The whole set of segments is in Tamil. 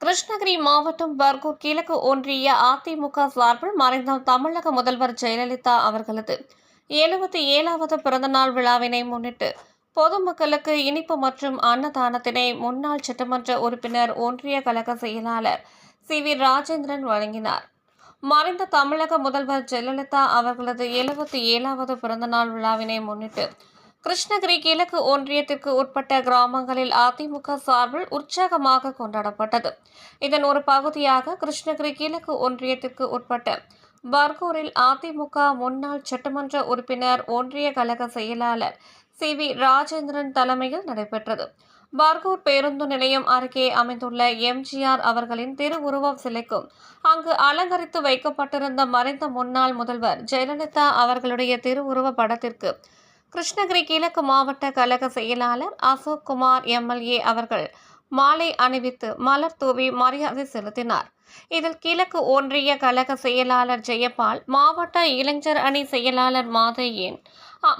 கிருஷ்ணகிரி மாவட்டம் பர்கூர் கிழக்கு ஒன்றிய அதிமுக சார்பில் மறைந்த தமிழக முதல்வர் ஜெயலலிதா அவர்களது எழுபத்தி ஏழாவது பிறந்தநாள் விழாவினை முன்னிட்டு பொதுமக்களுக்கு இனிப்பு மற்றும் அன்னதானத்தினை முன்னாள் சட்டமன்ற உறுப்பினர் ஒன்றிய கழக செயலாளர் சி வி ராஜேந்திரன் வழங்கினார். மறைந்த தமிழக முதல்வர் ஜெயலலிதா அவர்களது எழுபத்தி ஏழாவது பிறந்தநாள் விழாவினை முன்னிட்டு கிருஷ்ணகிரி கிழக்கு ஒன்றியத்திற்கு உட்பட்ட கிராமங்களில் அதிமுக சார்பில் உற்சாகமாக கொண்டாடப்பட்டது. இதன் ஒரு பகுதியாக கிருஷ்ணகிரி கிழக்கு ஒன்றியத்திற்கு உட்பட்ட பர்கூரில் அதிமுக முன்னாள் சட்டமன்ற உறுப்பினர் ஒன்றிய கழக செயலாளர் சி வி ராஜேந்திரன் தலைமையில் நடைபெற்றது. பர்கூர் பேருந்து நிலையம் அருகே அமைந்துள்ள எம்ஜிஆர் அவர்களின் திருவுருவம் சிலைக்கும் அங்கு அலங்கரித்து வைக்கப்பட்டிருந்த மறைந்த முன்னாள் முதல்வர் ஜெயலலிதா அவர்களுடைய திருவுருவ படத்திற்கு கிருஷ்ணகிரி கிழக்கு மாவட்ட கழக செயலாளர் அசோக் குமார் எம்எல்ஏ அவர்கள் மாலை அணிவித்து மலர் தூவி மரியாதை செலுத்தினார். இதில் கிழக்கு ஒன்றிய கழக செயலாளர் ஜெயபால் மாவட்ட இளைஞர் அணி செயலாளர் மாதையன்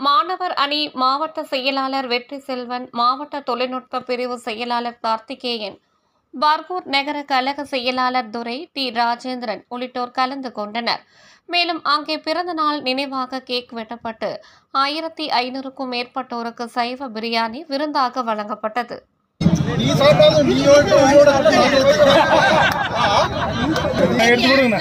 மாணவர் அணி மாவட்ட செயலாளர் வெற்றி செல்வன் மாவட்ட தொழில்நுட்ப பிரிவு செயலாளர் கார்த்திகேயன் பர்கூர் நகர கழக செயலாளர் துரை டி. ராஜேந்திரன் உள்ளிட்டோர் கலந்து கொண்டனர். மேலும் அங்கே பிறந்த நாள் நினைவாக கேக் வெட்டப்பட்டு ஆயிரத்தி ஐநூறுக்கும் மேற்பட்டோருக்கு சைவ பிரியாணி விருந்தாக வழங்கப்பட்டது. நீ சாப்பிட்டாலும் நீ எடுத்து கொடுங்கண்ணா